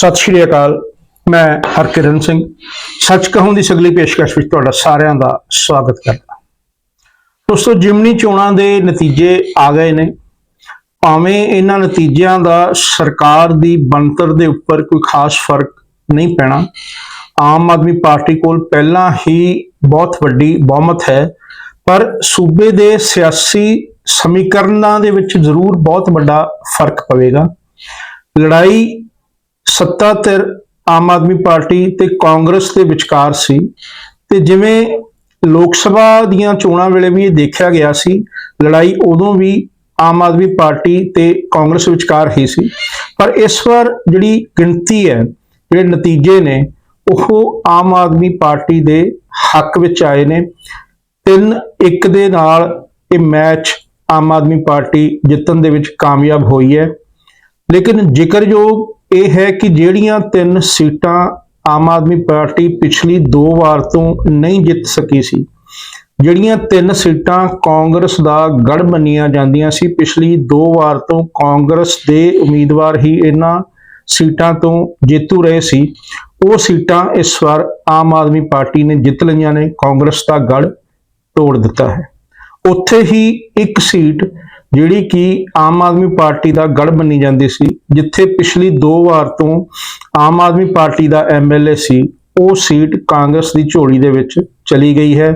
ਸਤਿ ਸ਼੍ਰੀ ਅਕਾਲ, ਮੈਂ ਹਰਕਿਰਨ ਸਿੰਘ। ਸੱਚ ਕਹੂੰ ਦੀ ਸਗਲੀ ਪੇਸ਼ਕਸ਼ ਵਿੱਚ ਤੁਹਾਡਾ ਸਾਰਿਆਂ ਦਾ ਸਵਾਗਤ ਕਰਦਾ। ਦੋਸਤੋ, ਜਿਮਨੀ ਚੋਣਾਂ ਦੇ ਨਤੀਜੇ ਆ ਗਏ ਨੇ। ਭਾਵੇਂ ਇਹਨਾਂ ਨਤੀਜਿਆਂ ਦਾ ਸਰਕਾਰ ਦੀ ਬਣਤਰ ਦੇ ਉੱਪਰ ਕੋਈ ਖਾਸ ਫ਼ਰਕ ਨਹੀਂ ਪੈਣਾ, ਆਮ ਆਦਮੀ ਪਾਰਟੀ ਕੋਲ ਪਹਿਲਾਂ ਹੀ ਬਹੁਤ ਵੱਡੀ ਬਹੁਮਤ ਹੈ। ਪਰ ਸੂਬੇ ਦੇ ਸਿਆਸੀ ਸਮੀਕਰਨਾਂ ਦੇ ਵਿੱਚ ਜ਼ਰੂਰ ਬਹੁਤ ਵੱਡਾ ਫ਼ਰਕ ਪਵੇਗਾ। ਲੜਾਈ ਸੱਤਾ ਧਿਰ ਆਮ ਆਦਮੀ ਪਾਰਟੀ ਤੇ ਕਾਂਗਰਸ ਦੇ ਵਿਚਕਾਰ ਸੀ ਤੇ ਜਿਵੇਂ ਲੋਕ ਸਭਾ ਦੀਆਂ ਚੋਣਾਂ ਵੇਲੇ ਵੀ ਇਹ ਦੇਖਿਆ ਗਿਆ ਸੀ, ਲੜਾਈ ਉਦੋਂ ਵੀ ਆਮ ਆਦਮੀ ਪਾਰਟੀ ਤੇ ਕਾਂਗਰਸ ਵਿਚਕਾਰ ਹੀ ਸੀ। ਪਰ ਇਸ ਵਾਰ ਜਿਹੜੀ ਗਿਣਤੀ ਹੈ, ਜਿਹੜੇ ਨਤੀਜੇ ਨੇ, ਉਹ ਆਮ ਆਦਮੀ ਪਾਰਟੀ ਦੇ ਹੱਕ ਵਿੱਚ ਆਏ ਨੇ। 3-1 ਦੇ ਨਾਲ ਇਹ ਮੈਚ ਆਮ ਆਦਮੀ ਪਾਰਟੀ ਜਿੱਤਣ ਦੇ ਵਿੱਚ ਕਾਮਯਾਬ ਹੋਈ ਹੈ। ਲੇਕਿਨ ਜ਼ਿਕਰਯੋਗ ਇਹ ਹੈ ਕਿ ਜਿਹੜੀਆਂ ਤਿੰਨ ਸੀਟਾਂ ਆਮ ਆਦਮੀ ਪਾਰਟੀ ਪਿਛਲੀ ਦੋ ਵਾਰ ਤੋਂ ਨਹੀਂ ਜਿੱਤ ਸਕੀ ਸੀ, ਜਿਹੜੀਆਂ ਤਿੰਨ ਸੀਟਾਂ ਕਾਂਗਰਸ ਦਾ ਗੜ ਮੰਨੀਆਂ ਜਾਂਦੀਆਂ ਸੀ, ਪਿਛਲੀ ਦੋ ਵਾਰ ਤੋਂ ਕਾਂਗਰਸ ਦੇ ਉਮੀਦਵਾਰ ਹੀ ਇਹਨਾਂ ਸੀਟਾਂ ਤੋਂ ਜੇਤੂ ਰਹੇ ਸੀ। ਉਹ ਸੀਟਾਂ ਇਸ ਵਾਰ ਆਮ ਆਦਮੀ ਪਾਰਟੀ ਨੇ ਜਿੱਤ ਲਈਆਂ ਨੇ, ਕਾਂਗਰਸ ਦਾ ਗੜ ਤੋੜ ਦਿੱਤਾ ਹੈ। ਉੱਥੇ ਹੀ ਇੱਕ ਸੀਟ ਜਿਹੜੀ ਕਿ ਆਮ ਆਦਮੀ ਪਾਰਟੀ ਦਾ ਗੜ ਮੰਨੀ ਜਾਂਦੀ ਸੀ ਜਿੱਥੇ ਪਿਛਲੀ ਦੋ ਵਾਰ ਤੋਂ ਆਮ ਆਦਮੀ ਪਾਰਟੀ ਦਾ ਐਮਐਲਏ ਸੀ, ਉਹ ਸੀਟ ਕਾਂਗਰਸ ਦੀ ਝੋਲੀ ਦੇ ਵਿੱਚ ਚਲੀ ਗਈ ਹੈ।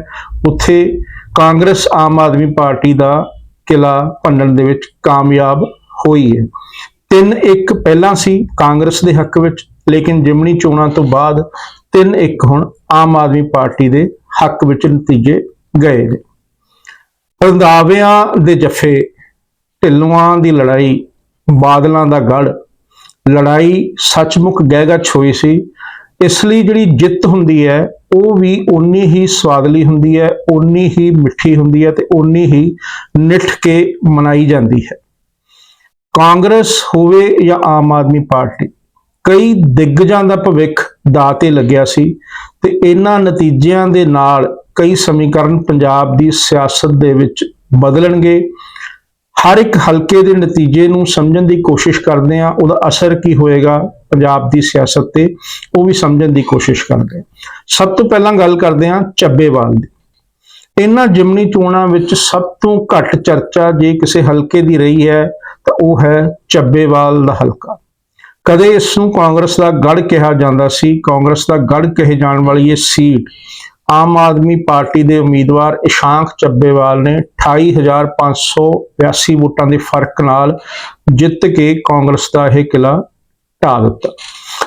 ਉੱਥੇ ਕਾਂਗਰਸ ਆਮ ਆਦਮੀ ਪਾਰਟੀ ਦਾ ਕਿਲਾ ਭੰਨਣ ਦੇ ਵਿੱਚ ਕਾਮਯਾਬ ਹੋਈ ਹੈ। 3-1 ਪਹਿਲਾਂ ਸੀ ਕਾਂਗਰਸ ਦੇ ਹੱਕ ਵਿੱਚ, ਲੇਕਿਨ ਜਿਮਣੀ ਚੋਣਾਂ ਤੋਂ ਬਾਅਦ 3-1 ਹੁਣ ਆਮ ਆਦਮੀ ਪਾਰਟੀ ਦੇ ਹੱਕ ਵਿੱਚ ਨਤੀਜੇ ਗਏ ਨੇ। ਰੰਧਾਵਿਆਂ ਦੇ ਜੱਫੇ, ਢਿੱਲੋਆਂ ਦੀ ਲੜਾਈ ਬਾਦਲਾਂ ਦਾ ਗੜ। ਲੜਾਈ ਸੱਚਮੁੱਖ ਗਹਿਗੱਚ ਹੋਈ ਸੀ। ਇਸ ਲਈ ਜਿਹੜੀ ਜਿੱਤ ਹੁੰਦੀ ਹੈ, ਉਹ ਵੀ ਓਨੀ ਹੀ ਸਵਾਦਲੀ ਹੁੰਦੀ ਹੈ, ਓਨੀ ਹੀ ਮਿੱਠੀ ਹੁੰਦੀ ਹੈ ਤੇ ਓਨੀ ਹੀ ਨਿੱਠ ਕੇ ਮਨਾਈ ਜਾਂਦੀ ਹੈ। ਕਾਂਗਰਸ ਹੋਵੇ ਜਾਂ ਆਮ ਆਦਮੀ ਪਾਰਟੀ, ਕਈ ਦਿੱਗਜਾਂ ਦਾ ਭਵਿੱਖ ਦਾ ਤੇ ਲੱਗਿਆ ਸੀ ਤੇ ਇਹਨਾਂ ਨਤੀਜਿਆਂ ਦੇ ਨਾਲ ਕਈ ਸਮੀਕਰਨ ਪੰਜਾਬ ਦੀ ਸਿਆਸਤ ਦੇ ਵਿੱਚ ਬਦਲਣਗੇ। ਹਰ ਇੱਕ ਹਲਕੇ ਦੇ ਨਤੀਜੇ ਨੂੰ ਸਮਝਣ ਦੀ ਕੋਸ਼ਿਸ਼ ਕਰਦੇ ਆ ਉਹਦਾ ਅਸਰ ਕੀ ਹੋਏਗਾ ਪੰਜਾਬ ਦੀ ਸਿਆਸਤ ਤੇ, ਉਹ ਵੀ ਸਮਝਣ ਦੀ ਕੋਸ਼ਿਸ਼ ਕਰਦੇ ਆ ਸਭ ਤੋਂ ਪਹਿਲਾਂ ਗੱਲ ਕਰਦੇ ਆ ਚੱਬੇਵਾਲ ਦੀ। ਇਹਨਾਂ ਜਿਮਨੀ ਚੋਣਾਂ ਵਿੱਚ ਸਭ ਤੋਂ ਘੱਟ ਚਰਚਾ ਜੇ ਕਿਸੇ ਹਲਕੇ ਦੀ ਰਹੀ ਹੈ, ਤਾਂ ਉਹ ਹੈ ਚੱਬੇਵਾਲ ਦਾ ਹਲਕਾ। ਕਦੇ ਇਸ ਨੂੰ ਕਾਂਗਰਸ ਦਾ ਗੜ ਕਿਹਾ ਜਾਂਦਾ ਸੀ। ਕਾਂਗਰਸ ਦਾ ਗੜ ਕਹੇ ਜਾਣ ਵਾਲੀ ਇਹ ਸੀਟ ਆਮ ਆਦਮੀ ਪਾਰਟੀ ਦੇ ਉਮੀਦਵਾਰ ਇਸ਼ਾਂਕ ਚੱਬੇਵਾਲ ਨੇ 28582 ਵੋਟਾਂ ਦੇ ਫ਼ਰਕ ਨਾਲ ਜਿੱਤ ਕੇ ਕਾਂਗਰਸ ਦਾ ਇਹ ਕਿਲਾ ਢਾ ਦਿੱਤਾ।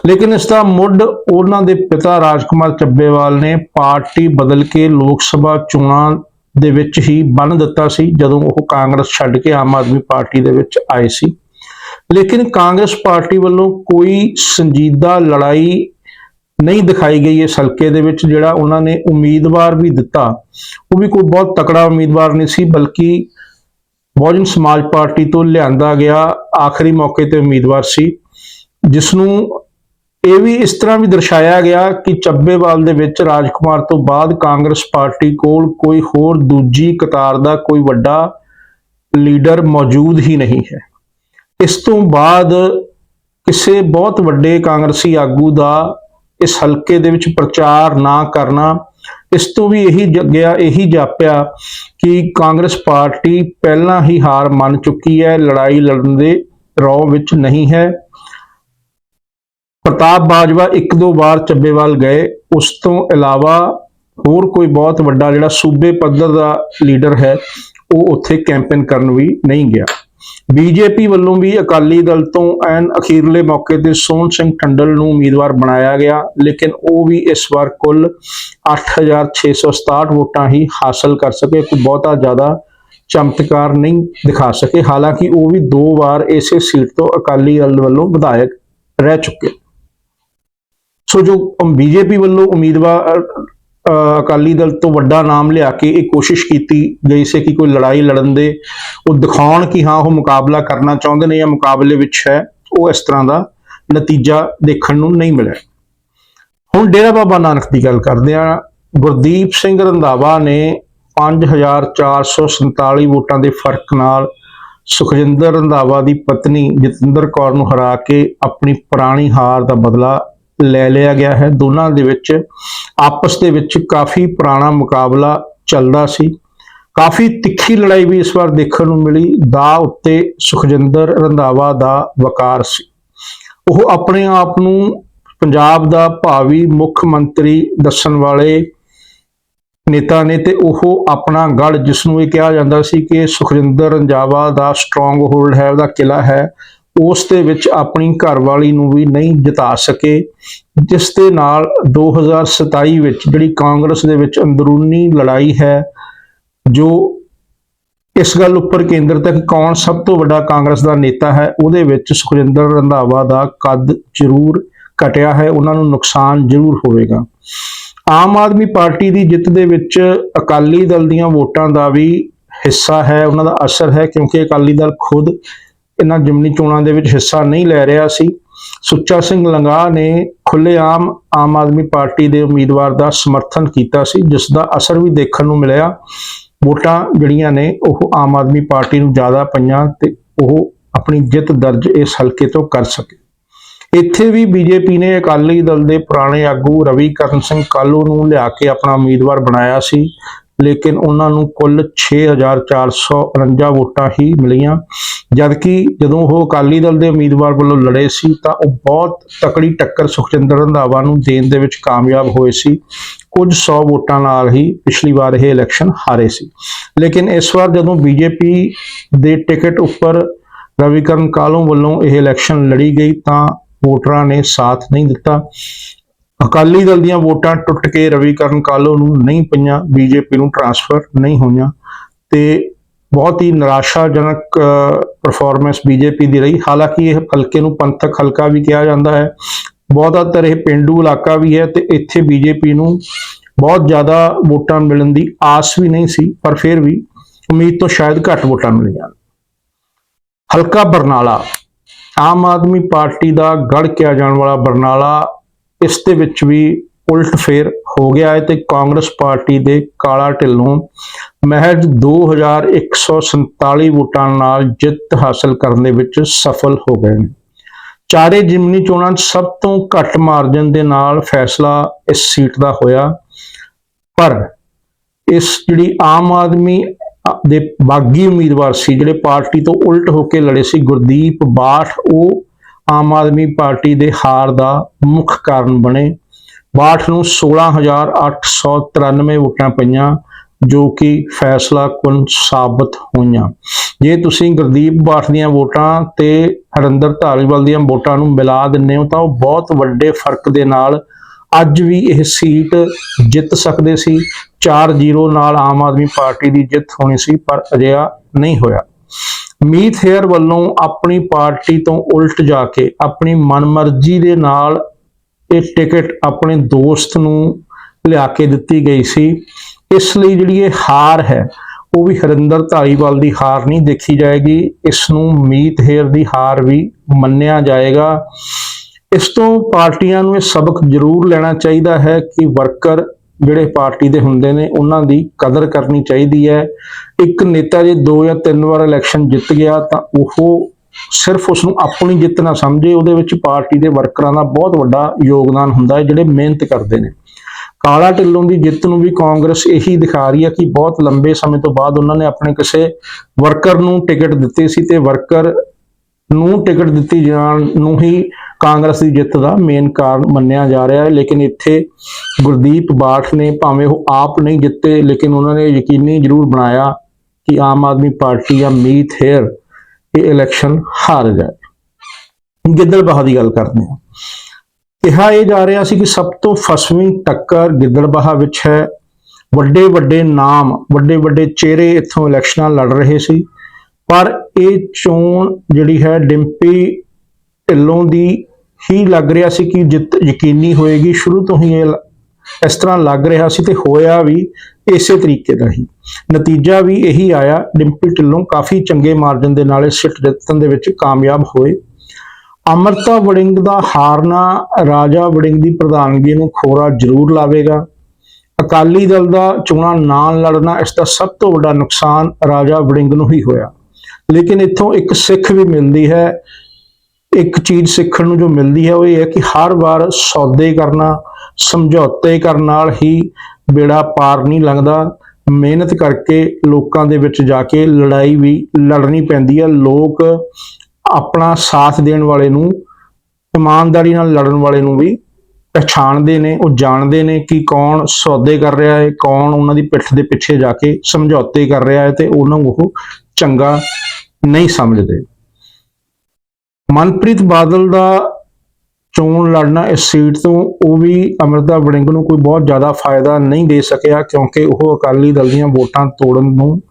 ਲੇਕਿਨ ਇਸ ਦਾ ਮੁੱਢ ਉਹਨਾਂ ਦੇ ਪਿਤਾ ਰਾਜਕੁਮਾਰ ਚੱਬੇਵਾਲ ਨੇ ਪਾਰਟੀ ਬਦਲ ਕੇ ਲੋਕ ਸਭਾ ਚੋਣਾਂ ਦੇ ਵਿੱਚ ਹੀ ਬੰਨ ਦਿੱਤਾ ਸੀ, ਜਦੋਂ ਉਹ ਕਾਂਗਰਸ ਛੱਡ ਕੇ ਆਮ ਆਦਮੀ ਪਾਰਟੀ ਦੇ ਵਿੱਚ ਆਏ ਸੀ। ਲੇਕਿਨ ਕਾਂਗਰਸ ਪਾਰਟੀ ਵੱਲੋਂ ਕੋਈ ਸੰਜੀਦਾ ਲੜਾਈ ਨਹੀਂ ਦਿਖਾਈ ਗਈ ਇਸ ਹਲਕੇ ਦੇ ਵਿੱਚ, ਜਿਹੜਾ ਉਹਨਾਂ ਨੇ ਉਮੀਦਵਾਰ ਵੀ ਦਿੱਤਾ। ਉਹ ਵੀ ਕੋਈ ਬਹੁਤ ਤਕੜਾ ਉਮੀਦਵਾਰ ਨਹੀਂ ਸੀ, ਬਲਕਿ ਬਹੁਜਨ ਸਮਾਜ ਪਾਰਟੀ ਤੋਂ ਲਿਆਂਦਾ ਗਿਆ ਆਖਰੀ ਮੌਕੇ ਤੇ ਉਮੀਦਵਾਰ ਸੀ। ਜਿਸ ਨੂੰ ਇਹ ਵੀ ਇਸ ਤਰ੍ਹਾਂ ਵੀ ਦਰਸਾਇਆ ਗਿਆ ਕਿ ਚੱਬੇਵਾਲ ਦੇ ਵਿੱਚ ਰਾਜਕੁਮਾਰ ਤੋਂ ਬਾਅਦ ਕਾਂਗਰਸ ਪਾਰਟੀ ਕੋਲ ਕੋਈ ਹੋਰ ਦੂਜੀ ਕਤਾਰ ਦਾ ਕੋਈ ਵੱਡਾ ਲੀਡਰ ਮੌਜੂਦ ਹੀ ਨਹੀਂ ਹੈ। ਇਸ ਤੋਂ ਬਾਅਦ ਕਿਸੇ ਬਹੁਤ ਵੱਡੇ ਕਾਂਗਰਸੀ ਆਗੂ ਦਾ ਇਸ ਹਲਕੇ ਦੇ ਵਿੱਚ ਪ੍ਰਚਾਰ ਨਾ ਕਰਨਾ, ਇਸ ਤੋਂ ਵੀ ਇਹੀ ਗਿਆ ਇਹੀ ਜਾਪਿਆ ਕਿ ਕਾਂਗਰਸ ਪਾਰਟੀ ਪਹਿਲਾਂ ਹੀ ਹਾਰ ਮੰਨ ਚੁੱਕੀ ਹੈ, ਲੜਾਈ ਲੜਨ ਦੇ ਰੌ ਵਿੱਚ ਨਹੀਂ ਹੈ। ਪ੍ਰਤਾਪ ਬਾਜਵਾ ਇੱਕ ਦੋ ਵਾਰ ਚੱਬੇਵਾਲ ਗਏ, ਉਸ ਤੋਂ ਇਲਾਵਾ ਹੋਰ ਕੋਈ ਬਹੁਤ ਵੱਡਾ ਜਿਹੜਾ ਸੂਬੇ ਪੱਧਰ ਦਾ ਲੀਡਰ ਹੈ, ਉਹ ਉੱਥੇ ਕੈਂਪੇਨ ਕਰਨ ਵੀ ਨਹੀਂ ਗਿਆ। ਬੀਜੇਪੀ ਵੱਲੋਂ ਵੀ ਅਕਾਲੀ ਦਲ ਤੋਂ ਐਨ ਅਖੀਰਲੇ ਮੌਕੇ ਤੇ ਸੋਹਣ ਸਿੰਘ ਟੰਡਲ ਨੂੰ ਉਮੀਦਵਾਰ ਬਣਾਇਆ ਗਿਆ, ਲੇਕਿਨ ਉਹ ਵੀ ਇਸ ਵਾਰ ਕੁੱਲ 8667 ਵੋਟਾਂ ਹੀ ਹਾਸਲ ਕਰ ਸਕੇ, ਕੋਈ ਬਹੁਤਾ ਜ਼ਿਆਦਾ ਚਮਤਕਾਰ ਨਹੀਂ ਦਿਖਾ ਸਕੇ। ਹਾਲਾਂਕਿ ਉਹ ਵੀ ਦੋ ਵਾਰ ਇਸੇ ਸੀਟ ਤੋਂ ਅਕਾਲੀ ਦਲ ਵੱਲੋਂ ਵਿਧਾਇਕ ਰਹਿ ਚੁੱਕੇ ਸੋ ਜੋ ਬੀਜੇਪੀ ਵੱਲੋਂ ਉਮੀਦਵਾਰ ਅਕਾਲੀ ਦਲ ਤੋਂ ਵੱਡਾ ਨਾਮ ਲਿਆ ਕੇ ਇਹ ਕੋਸ਼ਿਸ਼ ਕੀਤੀ ਗਈ ਸੀ ਕਿ ਕੋਈ ਲੜਾਈ ਲੜਨ ਦੇ। ਉਹ ਦਿਖਾਉਣ ਕਿ ਹਾਂ, ਉਹ ਮੁਕਾਬਲਾ ਕਰਨਾ ਚਾਹੁੰਦੇ ਨੇ ਜਾਂ ਮੁਕਾਬਲੇ ਵਿੱਚ ਹੈ, ਉਹ ਇਸ ਤਰ੍ਹਾਂ ਦਾ ਨਤੀਜਾ ਦੇਖਣ ਨੂੰ ਨਹੀਂ ਮਿਲਿਆ। ਹੁਣ ਡੇਰਾ ਬਾਬਾ ਨਾਨਕ ਦੀ ਗੱਲ ਕਰਦੇ ਆ ਗੁਰਦੀਪ ਸਿੰਘ ਰੰਧਾਵਾ ਨੇ 5447 ਵੋਟਾਂ ਦੇ ਫ਼ਰਕ ਨਾਲ ਸੁਖਜਿੰਦਰ ਰੰਧਾਵਾ ਦੀ ਪਤਨੀ ਜਤਿੰਦਰ ਕੌਰ ਨੂੰ ਹਰਾ ਕੇ ਆਪਣੀ ਪੁਰਾਣੀ ਹਾਰ ਦਾ ਬਦਲਾ ਲੈ ਲਿਆ ਗਿਆ ਹੈ। ਦੋਨਾਂ ਦੇ ਵਿੱਚ ਆਪਸ ਦੇ ਵਿੱਚ ਕਾਫੀ ਪੁਰਾਣਾ ਮੁਕਾਬਲਾ ਚੱਲਦਾ ਸੀ। ਕਾਫੀ ਤਿੱਖੀ ਲੜਾਈ ਵੀ ਇਸ ਵਾਰ ਦੇਖਣ ਨੂੰ ਮਿਲੀ। ਦਾ ਉੱਤੇ ਸੁਖਜਿੰਦਰ ਰੰਧਾਵਾ ਦਾ ਵਕਾਰ ਸੀ। ਉਹ ਆਪਣੇ ਆਪ ਨੂੰ ਪੰਜਾਬ ਦਾ ਭਾਵੀ ਮੁੱਖ ਮੰਤਰੀ ਦੱਸਣ ਵਾਲੇ ਨੇਤਾ ਨੇ ਤੇ ਉਹ ਆਪਣਾ ਗੜ ਜਿਸ ਨੂੰ ਇਹ ਕਿਹਾ ਜਾਂਦਾ ਸੀ ਕਿ ਸੁਖਜਿੰਦਰ ਰੰਜਾਵਾ ਦਾ ਸਟਰੋਂਗ ਹੋਲਡ ਹੈ, ਉਹਦਾ ਕਿਲਾ ਹੈ। ਉਸ ਦੇ ਵਿੱਚ ਆਪਣੀ ਘਰਵਾਲੀ ਨੂੰ ਵੀ ਨਹੀਂ ਜਿਤਾ ਸਕੇ, ਜਿਸ ਦੇ ਨਾਲ 2027 ਵਿੱਚ ਜਿਹੜੀ ਕਾਂਗਰਸ ਦੇ ਵਿੱਚ ਅੰਦਰੂਨੀ ਲੜਾਈ ਹੈ, ਜੋ ਇਸ ਗੱਲ ਉੱਪਰ ਕੇਂਦਰ ਤੱਕ ਕੌਣ ਸਭ ਤੋਂ ਵੱਡਾ ਕਾਂਗਰਸ ਦਾ ਨੇਤਾ ਹੈ, ਉਹਦੇ ਵਿੱਚ ਸੁਖਜਿੰਦਰ ਰੰਧਾਵਾ ਦਾ ਕੱਦ ਜ਼ਰੂਰ ਘਟਿਆ ਹੈ, ਉਹਨਾਂ ਨੂੰ ਨੁਕਸਾਨ ਜ਼ਰੂਰ ਹੋਵੇਗਾ। ਆਮ ਆਦਮੀ ਪਾਰਟੀ ਦੀ ਜਿੱਤ ਦੇ ਵਿੱਚ ਅਕਾਲੀ ਦਲ ਦੀਆਂ ਵੋਟਾਂ ਦਾ ਵੀ ਹਿੱਸਾ ਹੈ, ਉਹਨਾਂ ਦਾ ਅਸਰ ਹੈ, ਕਿਉਂਕਿ ਅਕਾਲੀ ਦਲ ਖੁਦ ਇਹਨਾਂ ਜਿਮਨੀ ਚੋਣਾਂ ਦੇ ਵਿੱਚ ਹਿੱਸਾ ਨਹੀਂ ਲੈ ਰਿਹਾ ਸੀ। ਸੁੱਚਾ ਸਿੰਘ ਲੰਗਾ ਨੇ ਖੁੱਲੇਆਮ ਆਮ ਆਦਮੀ ਪਾਰਟੀ ਦੇ ਉਮੀਦਵਾਰ ਦਾ ਸਮਰਥਨ ਕੀਤਾ ਸੀ ਜਿਸ ਦਾ ਅਸਰ ਵੀ ਦੇਖਣ ਨੂੰ ਮਿਲਿਆ। ਵੋਟਾਂ ਜਿਹੜੀਆਂ ਨੇ, ਉਹ ਆਮ ਆਦਮੀ ਪਾਰਟੀ ਨੂੰ ਜ਼ਿਆਦਾ ਪਈਆਂ ਤੇ ਉਹ ਆਪਣੀ ਜਿੱਤ ਦਰਜ ਇਸ ਹਲਕੇ ਤੋਂ ਕਰ ਸਕੇ। ਇੱਥੇ ਵੀ ਬੀਜੇਪੀ ਨੇ ਅਕਾਲੀ ਦਲ ਦੇ ਪੁਰਾਣੇ ਆਗੂ ਰਵੀ ਕਰਨ ਸਿੰਘ ਕਾਲੂ ਨੂੰ ਲਿਆ ਕੇ ਆਪਣਾ ਉਮੀਦਵਾਰ ਬਣਾਇਆ ਸੀ। ਲੇਕਿਨ ਉਹਨਾਂ ਨੂੰ ਕੁੱਲ 6449 ਵੋਟਾਂ ਹੀ ਮਿਲੀਆਂ। ਜਦਕਿ ਜਦੋਂ ਉਹ ਅਕਾਲੀ ਦਲ ਦੇ ਉਮੀਦਵਾਰ ਵੱਲੋਂ ਲੜੇ ਸੀ, ਤਾਂ ਉਹ ਬਹੁਤ ਤਕੜੀ ਟੱਕਰ ਸੁਖਜਿੰਦਰ ਰੰਧਾਵਾ ਨੂੰ ਦੇਣ ਦੇ ਵਿੱਚ ਕਾਮਯਾਬ ਹੋਏ ਸੀ। ਕੁਝ 100 ਵੋਟਾਂ ਨਾਲ ਹੀ ਪਿਛਲੀ ਵਾਰ ਇਹ ਇਲੈਕਸ਼ਨ ਹਾਰੇ ਸੀ। ਲੇਕਿਨ ਇਸ ਵਾਰ ਜਦੋਂ ਬੀਜੇਪੀ ਦੇ ਟਿਕਟ ਉੱਪਰ ਰਵੀਕਰਨ ਕਾਲੋਂ ਵੱਲੋਂ ਇਹ ਇਲੈਕਸ਼ਨ ਲੜੀ ਗਈ, ਤਾਂ ਵੋਟਰਾਂ ਨੇ ਸਾਥ ਨਹੀਂ ਦਿੱਤਾ। ਅਕਾਲੀ ਦਲ ਦੀਆਂ ਵੋਟਾਂ ਟੁੱਟ ਕੇ ਰਵੀਕਰਨ ਕਾਲੋ ਨੂੰ ਨਹੀਂ ਪਈਆਂ, ਬੀਜੇਪੀ ਨੂੰ ਟਰਾਂਸਫਰ ਨਹੀਂ ਹੋਈਆਂ ਤੇ ਬਹੁਤ ਹੀ ਨਿਰਾਸ਼ਾਜਨਕ ਪਰਫਾਰਮੈਂਸ ਬੀਜੇਪੀ ਦੀ ਰਹੀ। ਹਾਲਾਂਕਿ ਇਹ ਹਲਕੇ ਨੂੰ ਪੰਥਕ ਹਲਕਾ ਵੀ ਕਿਹਾ ਜਾਂਦਾ ਹੈ। ਬਹੁਤਾਤਰ ਇਹ ਪਿੰਡੂ ਇਲਾਕਾ ਵੀ ਹੈ ਤੇ ਇੱਥੇ ਬੀਜੇਪੀ ਨੂੰ ਬਹੁਤ ਜ਼ਿਆਦਾ ਵੋਟਾਂ ਮਿਲਣ ਦੀ ਆਸ ਵੀ ਨਹੀਂ ਸੀ, ਪਰ ਫਿਰ ਵੀ ਉਮੀਦ ਤੋਂ ਸ਼ਾਇਦ ਘੱਟ ਵੋਟਾਂ ਮਿਲੀਆਂ। ਹਲਕਾ ਬਰਨਾਲਾ। ਆਮ ਆਦਮੀ ਪਾਰਟੀ ਦਾ ਗੜ ਕਿਹਾ ਜਾਣ ਵਾਲਾ ਬਰਨਾਲਾ ਇਸ ਦੇ ਵਿੱਚ ਵੀ ਉਲਟ ਫੇਰ ਹੋ ਗਿਆ ਹੈ ਤੇ ਕਾਂਗਰਸ ਪਾਰਟੀ ਦੇ ਕਾਲਾ ਢਿੱਲੋਂ ਮਹਿਜ 2147 ਵੋਟਾਂ ਨਾਲ ਜਿੱਤ ਹਾਸਲ ਕਰਨ ਦੇ ਵਿੱਚ ਸਫਲ ਹੋ ਗਏ ਨੇ। ਚਾਰੇ ਜਿਮਨੀ ਚੋਣਾਂ 'ਚ ਸਭ ਤੋਂ ਘੱਟ ਮਾਰਜਨ ਦੇ ਨਾਲ ਫੈਸਲਾ ਇਸ ਸੀਟ ਦਾ ਹੋਇਆ। ਪਰ ਇਸ ਜਿਹੜੀ ਆਮ ਆਦਮੀ ਦੇ ਬਾਗੀ ਉਮੀਦਵਾਰ ਸੀ, ਜਿਹੜੇ ਪਾਰਟੀ ਤੋਂ ਉਲਟ ਹੋ ਕੇ ਲੜੇ ਸੀ, ਗੁਰਦੀਪ ਬਾਠ, ਉਹ ਆਮ ਆਦਮੀ ਪਾਰਟੀ ਦੇ ਹਾਰ ਦਾ ਮੁੱਖ ਕਾਰਨ ਬਣੇ। ਬਾਠ ਨੂੰ 16893 ਵੋਟਾਂ ਪਈਆਂ, ਜੋ ਕਿ ਫੈਸਲਾ ਕੁਨ ਸਾਬਤ ਹੋਈਆਂ। ਜੇ ਤੁਸੀਂ ਗੁਰਦੀਪ ਬਾਠ ਦੀਆਂ ਵੋਟਾਂ ਤੇ ਹਰਿੰਦਰ ਧਾਰੀਵਾਲ ਦੀਆਂ ਵੋਟਾਂ ਨੂੰ ਮਿਲਾ ਦਿੰਦੇ ਹੋ, ਤਾਂ ਉਹ ਬਹੁਤ ਵੱਡੇ ਫ਼ਰਕ ਦੇ ਨਾਲ ਅੱਜ ਵੀ ਇਹ ਸੀਟ ਜਿੱਤ ਸਕਦੇ ਸੀ। 4-0 ਨਾਲ ਆਮ ਆਦਮੀ ਪਾਰਟੀ ਦੀ ਜਿੱਤ ਹੋਣੀ ਸੀ, ਪਰ ਅਜਿਹਾ ਨਹੀਂ ਹੋਇਆ। ਮੀਤ ਹੇਅਰ ਵੱਲੋਂ ਆਪਣੀ ਪਾਰਟੀ ਤੋਂ ਉਲਟ ਜਾ ਕੇ ਆਪਣੀ ਮਨਮਰਜ਼ੀ ਦੇ ਨਾਲ ਇਹ ਟਿਕਟ ਆਪਣੇ ਦੋਸਤ ਨੂੰ ਲਿਆ ਕੇ ਦਿੱਤੀ ਗਈ ਸੀ। ਇਸ ਲਈ ਜਿਹੜੀ ਇਹ ਹਾਰ ਹੈ, ਉਹ ਵੀ ਹਰਿੰਦਰ ਧਾਲੀਵਾਲ ਦੀ ਹਾਰ ਨਹੀਂ ਦੇਖੀ ਜਾਏਗੀ। ਇਸ ਨੂੰ ਮੀਤ ਹੇਅਰ ਦੀ ਹਾਰ ਵੀ ਮੰਨਿਆ ਜਾਏਗਾ। ਇਸ ਤੋਂ ਪਾਰਟੀਆਂ ਨੂੰ ਇਹ ਸਬਕ ਜ਼ਰੂਰ ਲੈਣਾ ਚਾਹੀਦਾ ਹੈ ਕਿ ਵਰਕਰ ਜਿਹੜੇ ਪਾਰਟੀ ਦੇ ਹੁੰਦੇ ਨੇ, ਉਹਨਾਂ ਦੀ ਕਦਰ ਕਰਨੀ ਚਾਹੀਦੀ ਹੈ। ਇੱਕ ਨੇਤਾ ਜੇ ਦੋ ਜਾਂ ਤਿੰਨ ਵਾਰ ਇਲੈਕਸ਼ਨ ਜਿੱਤ ਗਿਆ, ਤਾਂ ਉਹ ਸਿਰਫ ਉਸ ਨੂੰ ਆਪਣੀ ਜਿੱਤ ਨਾ ਸਮਝੇ, ਉਹਦੇ ਵਿੱਚ ਪਾਰਟੀ ਦੇ ਵਰਕਰਾਂ ਦਾ ਬਹੁਤ ਵੱਡਾ ਯੋਗਦਾਨ ਹੁੰਦਾ ਹੈ, ਜਿਹੜੇ ਮਿਹਨਤ ਕਰਦੇ ਨੇ। ਕਾਲਾ ਢਿੱਲੋਂ ਦੀ ਜਿੱਤ ਨੂੰ ਵੀ ਕਾਂਗਰਸ ਇਹੀ ਦਿਖਾ ਰਹੀ ਹੈ ਕਿ ਬਹੁਤ ਲੰਬੇ ਸਮੇਂ ਤੋਂ ਬਾਅਦ ਉਹਨਾਂ ਨੇ ਆਪਣੇ ਕਿਸੇ ਵਰਕਰ ਨੂੰ ਟਿਕਟ ਦਿੱਤੀ ਸੀ ਤੇ ਵਰਕਰ ਨੂੰ ਟਿਕਟ ਦਿੱਤੀ ਜਾਣ ਨੂੰ ਹੀ ਕਾਂਗਰਸ ਦੀ ਜਿੱਤ ਦਾ ਮੇਨ ਕਾਰਨ ਮੰਨਿਆ ਜਾ ਰਿਹਾ ਹੈ। ਲੇਕਿਨ ਇੱਥੇ ਗੁਰਦੀਪ ਬਾਠ ਨੇ ਭਾਵੇਂ ਉਹ ਆਪ ਨਹੀਂ ਜਿੱਤੇ, ਲੇਕਿਨ ਉਹਨਾਂ ਨੇ ਯਕੀਨੀ ਜ਼ਰੂਰ ਬਣਾਇਆ ਕਿ ਆਮ ਆਦਮੀ ਪਾਰਟੀ ਜਾਂ ਮੀਤ ਹੇਅਰ ਇਹ ਇਲੈਕਸ਼ਨ ਹਾਰ ਜਾਏ। ਗਿੱਦੜਬਾਹਾ ਦੀ ਗੱਲ ਕਰਦੇ ਹਾਂ। ਕਿਹਾ ਇਹ ਜਾ ਰਿਹਾ ਸੀ ਕਿ ਸਭ ਤੋਂ ਫਸਵੀਂ ਟੱਕਰ ਗਿੱਦੜਬਾਹਾ ਵਿੱਚ ਹੈ। ਵੱਡੇ ਵੱਡੇ ਨਾਮ ਵੱਡੇ ਵੱਡੇ ਚਿਹਰੇ ਇੱਥੋਂ ਇਲੈਕਸ਼ਨਾਂ ਲੜ ਰਹੇ ਸੀ। ਪਰ ਇਹ ਚੋਣ ਜਿਹੜੀ ਹੈ ਡਿੰਪੀ ਢਿੱਲੋਂ ਦੀ ਹੀ ਲੱਗ ਰਿਹਾ ਸੀ ਕਿ ਜਿੱਤ ਯਕੀਨੀ ਹੋਏਗੀ। ਸ਼ੁਰੂ ਤੋਂ ਹੀ ਇਹ ਇਸ ਤਰ੍ਹਾਂ ਲੱਗ ਰਿਹਾ ਸੀ ਤੇ ਹੋਇਆ ਵੀ ਇਸੇ ਤਰੀਕੇ ਦਾ ਹੀ। ਨਤੀਜਾ ਵੀ ਇਹੀ ਆਇਆ, ਡਿੰਪੀ ਢਿੱਲੋਂ ਕਾਫੀ ਚੰਗੇ ਮਾਰਜਨ ਦੇ ਨਾਲ ਇਸ ਸਿੱਟ ਜਿੱਤਣ ਦੇ ਵਿੱਚ ਕਾਮਯਾਬ ਹੋਏ। ਅਮਰਤਾ ਵੜਿੰਗ ਦਾ ਹਾਰਨਾ ਰਾਜਾ ਵੜਿੰਗ ਦੀ ਪ੍ਰਧਾਨਗੀ ਨੂੰ ਖੋਰਾ ਜ਼ਰੂਰ ਲਾਵੇਗਾ। ਅਕਾਲੀ ਦਲ ਦਾ ਚੋਣਾਂ ਨਾ ਲੜਨਾ ਇਸ ਦਾ ਸਭ ਤੋਂ ਵੱਡਾ ਨੁਕਸਾਨ ਰਾਜਾ ਵੜਿੰਗ ਨੂੰ ਹੀ ਹੋਇਆ। ਲੇਕਿਨ ਇੱਥੋਂ ਇੱਕ ਸਿੱਖ ਵੀ ਮਿਲਦੀ ਹੈ, ਇੱਕ ਚੀਜ਼ ਸਿੱਖਣ ਨੂੰ ਜੋ ਮਿਲਦੀ ਹੈ ਉਹ ਇਹ ਹੈ ਕਿ ਹਰ ਵਾਰ ਸੌਦੇ ਕਰਨਾ, ਸਮਝੌਤੇ ਕਰਨ ਨਾਲ ਹੀ ਬੇੜਾ ਪਾਰ ਨਹੀਂ ਲੰਘਦਾ। ਮਿਹਨਤ ਕਰਕੇ ਲੋਕਾਂ ਦੇ ਵਿੱਚ ਜਾ ਕੇ ਲੜਾਈ ਵੀ ਲੜਨੀ ਪੈਂਦੀ ਹੈ। ਲੋਕ ਆਪਣਾ ਸਾਥ ਦੇਣ ਵਾਲੇ ਨੂੰ, ਇਮਾਨਦਾਰੀ ਨਾਲ ਲੜਨ ਵਾਲੇ ਨੂੰ ਵੀ ਪਛਾਣਦੇ ਨੇ, ਉਹ ਜਾਣਦੇ ਨੇ ਕਿ ਕੌਣ ਸੌਦੇ ਕਰ ਰਿਹਾ ਹੈ, ਕੌਣ ਉਹਨਾਂ ਦੀ ਪਿੱਠ ਦੇ ਪਿੱਛੇ ਜਾ ਕੇ ਸਮਝੌਤੇ ਕਰ ਰਿਹਾ ਹੈ ਤੇ ਉਹਨਾਂ ਨੂੰ ਉਹ ਚੰਗਾ ਨਹੀਂ ਸਮਝਦੇ। ਮਨਪ੍ਰੀਤ ਬਾਦਲ ਦਾ ਚੋਣ ਲੜਨਾ ਇਸ ਸੀਟ ਤੋਂ, ਉਹ ਵੀ ਅਮਰਤਾ ਵੜਿੰਗ ਨੂੰ ਕੋਈ ਬਹੁਤ ਜ਼ਿਆਦਾ ਫਾਇਦਾ ਨਹੀਂ ਦੇ ਸਕਿਆ, ਕਿਉਂਕਿ ਉਹ ਅਕਾਲੀ ਦਲ ਦੀਆਂ ਵੋਟਾਂ ਤੋੜਨ ਨੂੰ